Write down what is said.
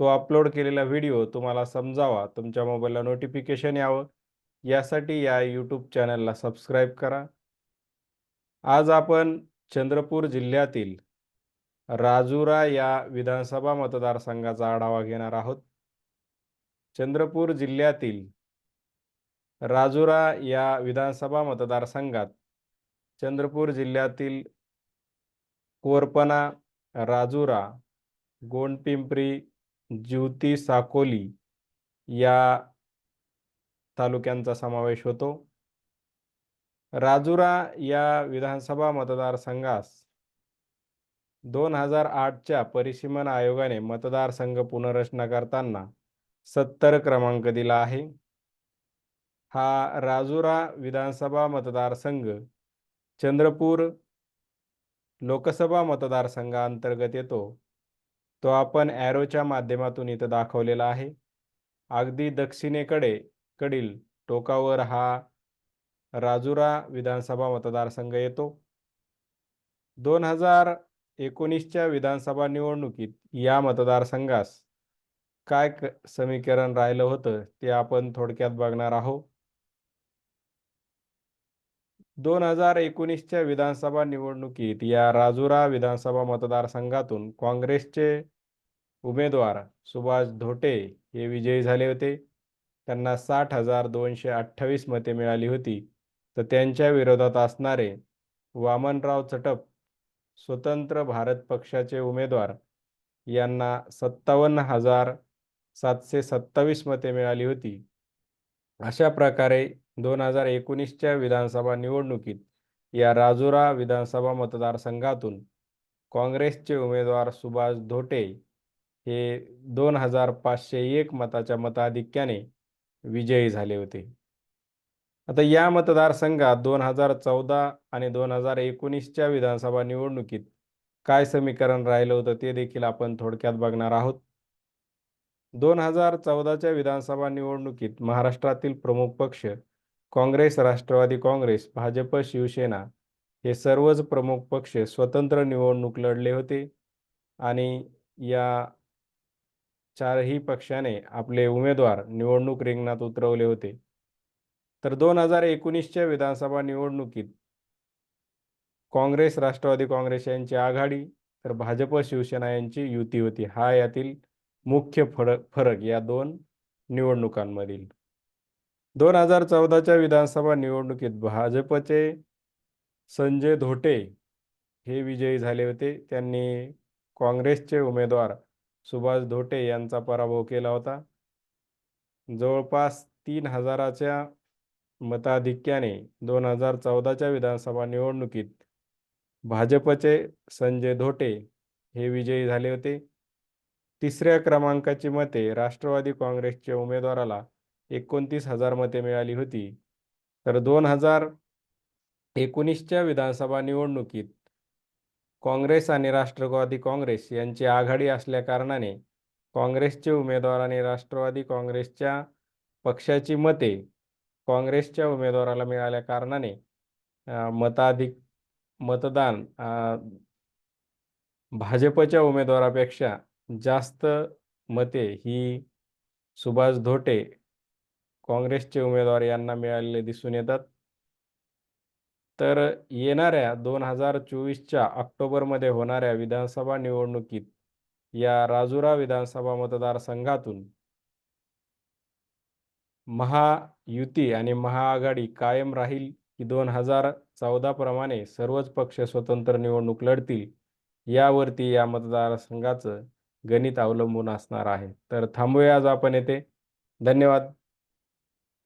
तो अपलोड केलेला व्हिडिओ तुम्हाला समजावा. तुमच्या मोबाईलला नोटिफिकेशन यावं. यासाठी या यूट्यूब चॅनलला सबस्क्राईब करा. आज आपण चंद्रपूर जिल्ह्यातील राजुरा या विधानसभा मतदारसंघाचा आढावा घेणार आहोत. चंद्रपूर जिल्ह्यातील राजुरा या विधानसभा मतदारसंघात चंद्रपूर जिल्ह्यातील कोरपना राजुरा गोंडपिंपरी ज्योती साकोली या तालुक्यांचा समावेश होतो. राजुरा या विधानसभा मतदारसंघास दोन हजार आठच्या परिसीमन आयोगाने मतदारसंघ पुनर्रचना करताना सत्तर क्रमांक दिला आहे. हा राजुरा विधानसभा मतदारसंघ चंद्रपूर लोकसभा मतदारसंघाअंतर्गत येतो. तो आपण ॲरोच्या माध्यमातून इथं दाखवलेला आहे. अगदी दक्षिणेकडे कडील टोकावर हा राजुरा विधानसभा मतदारसंघ येतो. दोन हजार एकोणीसच्या विधानसभा निवडणुकीत या मतदारसंघास काय क समीकरण राहिलं होतं ते आपण थोडक्यात बघणार आहोत. दोन हजार एकोणीसच्या विधानसभा निवडणुकीत या राजुरा विधानसभा मतदारसंघातून काँग्रेसचे उमेदवार सुभाष धोटे हे विजयी झाले होते. त्यांना साठ हजार दोनशे अठ्ठावीस मते मिळाली होती. तर त्यांच्या विरोधात असणारे वामनराव चटप स्वतंत्र भारत पक्षाचे उमेदवार यांना सत्तावन्न हजार सातशे सत्तावीस मते मिळाली होती. अशा प्रकारे दोन हजार एकोणीसच्या विधानसभा निवडणुकीत या राजुरा विधानसभा मतदारसंघातून काँग्रेसचे उमेदवार सुभाष धोटे हे दोन हजार पाचशे एक मताच्या मताधिक्याने विजयी झाले होते. आता या मतदारसंघात दोन हजार चौदा आणि दोन हजार एकोणीसच्या विधानसभा निवडणुकीत काय समीकरण राहिलं होतं ते देखील आपण थोडक्यात बघणार आहोत. दोन हजार चौदाच्या विधानसभा निवडणुकीत महाराष्ट्रातील प्रमुख पक्ष काँग्रेस राष्ट्रवादी काँग्रेस भाजप शिवसेना हे सर्वच प्रमुख पक्ष स्वतंत्र निवडणूक लढले होते आणि या चारही पक्षाने आपले उमेदवार निवडणूक रिंगणात उतरवले होते. तर दोन हजार एकोणीसच्या विधानसभा निवडणुकीत काँग्रेस राष्ट्रवादी काँग्रेस यांची आघाडी तर भाजप शिवसेना यांची युती होती. हा यातील मुख्य फरक फरक या दोन निवडणुकांमधील. दोन हजार चौदाच्या विधानसभा निवडणुकीत भाजपचे संजय धोटे हे विजयी झाले होते. त्यांनी काँग्रेसचे उमेदवार सुभाष धोटे यांचा पराभव केला होता. जवळपास तीन हजाराच्या मताधिक्याने दोन हजार चौदाच्या विधानसभा निवडणुकीत भाजपचे संजय धोटे हे विजयी झाले होते. तिसऱ्या क्रमांकाची मते राष्ट्रवादी काँग्रेसच्या उमेदवाराला एकोणतीस हजार मते मिळाली होती. तर दोन हजार एकोणीसच्या विधानसभा निवडणुकीत काँग्रेस आणि राष्ट्रवादी काँग्रेस यांची आघाडी असल्याकारणाने काँग्रेसचे उमेदवार आणि राष्ट्रवादी काँग्रेसच्या पक्षाची मते काँग्रेसच्या उमेदवाराला मिळाल्या कारणाने मताधिक मतदान भाजपच्या उमेदवारापेक्षा जास्त मते ही सुभाष धोटे काँग्रेसचे उमेदवार यांना मिळालेले दिसून येतात. तर येणाऱ्या दोन हजार चोवीसच्या ऑक्टोबरमध्ये होणाऱ्या विधानसभा निवडणुकीत या राजुरा विधानसभा मतदारसंघातून महायुती आणि महाआघाडी कायम राहील की दोन हजार चौदा प्रमाणे सर्वच पक्ष स्वतंत्र निवडणूक लढतील यावरती या मतदारसंघाचं गणित अवलंबून असणार आहे. तर थांबूया आज आपण येथे. धन्यवाद.